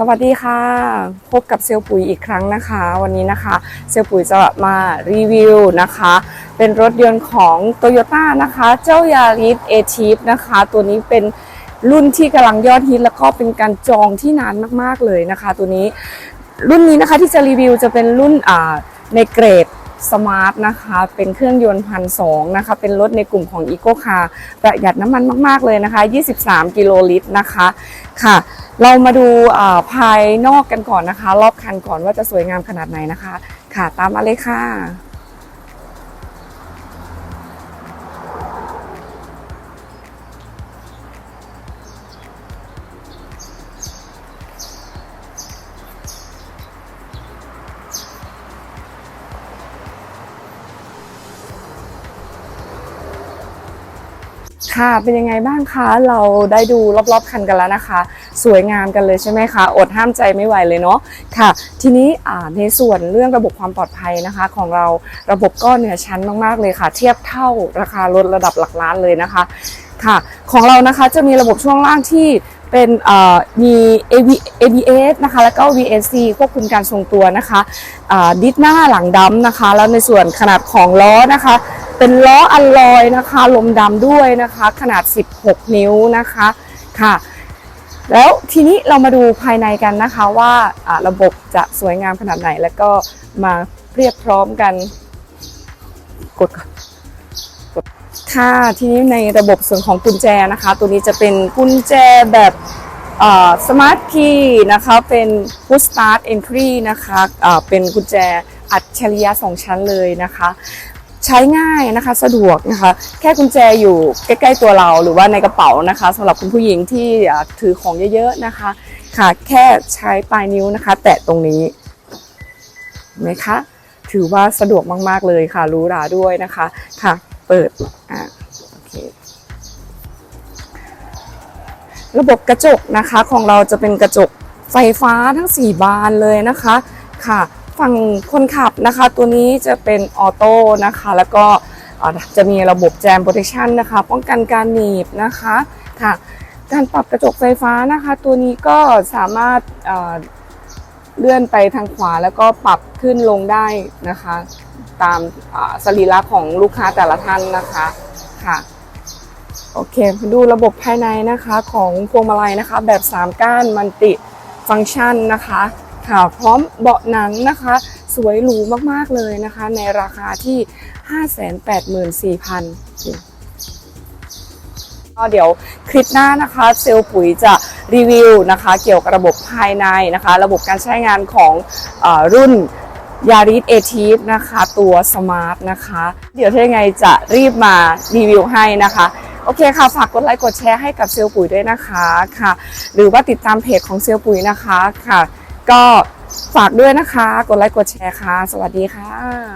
สวัสดีค่ะ พบกับเซลปุ๋ยอีกครั้งนะคะ วันนี้นะคะ เซลปุ๋ยจะมารีวิวนะคะ เป็นรถยนต์ของ t o y ยต้นะคะ เจ้ายาริสเอทีฟนะคะ ตัวนี้เป็นรุ่นที่กำลังยอดฮิตแล้วก็เป็นการจองที่นานมากๆเลยนะคะ ตัวนี้รุ่นนี้นะคะที่จะรีวิวจะเป็นรุ่นในเกรดสมาร์ทนะคะ เป็นเครื่องยนต์พันสองนะคะ เป็นรถในกลุ่มของ e c o Car ประหยัดน้ำมันมาก ๆ เลยนะคะ 23 กิโลลิตรนะคะ ค่ะ เรามาดูภายนอกกันก่อนนะคะ รอบคันก่อนว่าจะสวยงามขนาดไหนนะคะ ค่ะตามมาเลยค่ะ ค่ะ เป็นยังไงบ้างคะ เราได้ดูรอบๆคันกันแล้วนะคะ สวยงามกันเลยใช่ไหมคะ อดห้ามใจไม่ไหวเลยเนาะค่ะ ทีนี้ในส่วนเรื่องระบบความปลอดภัยนะคะ ของเราระบบก็เหนือชั้นมากๆเลยค่ะ เทียบเท่าราคารถระดับหลักล้านเลยนะคะค่ะ ของเรานะคะจะมีระบบช่วงล่างที่เป็นมี ABS นะคะแล้วก็ VSC ควบคุมการทรงตัวนะคะดิสหน้าหลังดำนะคะ แล้วในส่วนขนาดของล้อนะคะ เป็นล้ออัลลอยนะคะลมดำด้วยนะคะ ขนาด 16 นิ้วนะคะค่ะ แล้วทีนี้เรามาดูภายในกันนะคะว่าระบบจะสวยงามขนาดไหน แล้วก็มาเรียบพร้อมกัน กดก่อนกดค่ะทีนี้ในระบบส่วนของกุญแจนะคะ ตัวนี้จะเป็นกุญแจแบบสมาร์ทคีย์นะคะเป็น push start entry นะคะอ่าเป็นกุญแจอัจฉริยะสองชั้นเลยนะคะ ใช้ง่ายนะคะสะดวกนะคะ แค่กุญแจอยู่ใกล้ ๆ ตัวเราหรือว่าในกระเป๋านะคะสำหรับคุณผู้หญิงที่ถือของเยอะๆนะคะค่ะแค่ใช้ปลายนิ้วนะคะ แตะตรงนี้นไหมคะถือว่าสะดวกมาก ๆ เลยค่ะ รู้ราด้วยนะคะค่ะ เปิดอ่าโอเคระบบกระจกนะคะของเราจะเป็นกระจกไฟฟ้าทั้ง 4 บานเลยนะคะค่ะ ฝั่งคนขับนะคะ ตัวนี้จะเป็นออโต้นะคะ แล้วก็จะมีระบบแจมโปรเทคชันนะคะ ป้องกันการหนีบนะคะค่ะ การปรับกระจกไฟฟ้านะคะ ตัวนี้ก็สามารถเอ่อเลื่อนไปทางขวาแล้วก็ปรับขึ้นลงได้นะคะ ตามาสรีระของลูกค้าแต่ละท่านนะคะค่ะโอเคมาดูระบบภายในนะคะของพวงมาลัยนะคะ แบบ 3 ก้านมันติฟังก์ชันนะคะ ค่ะพร้อมเบาะหนังนะคะ สวยหรูมากๆเลยนะคะ ในราคาที่ 584,000ก็เดี๋ยวคลิปหน้านะคะ เซลปุ๋ยจะรีวิวนะคะ เกี่ยวกับระบบภายในนะคะ ระบบการใช้งานของอรุ่นยาริสเอทีฟนะคะ ตัวสมาร์ทนะคะ เดี๋ยวถ้ายังไงจะรีบมารีวิวให้นะคะ โอเคค่ะ ฝากกดไลค์กดแชร์ให้กับเซลปุ๋ยด้วยนะคะค่ะ หรือว่าติดตามเพจของเซลปุ๋ยนะคะค่ะ ก็ฝากด้วยนะคะ กดไลค์กดแชร์ค่ะ สวัสดีค่ะ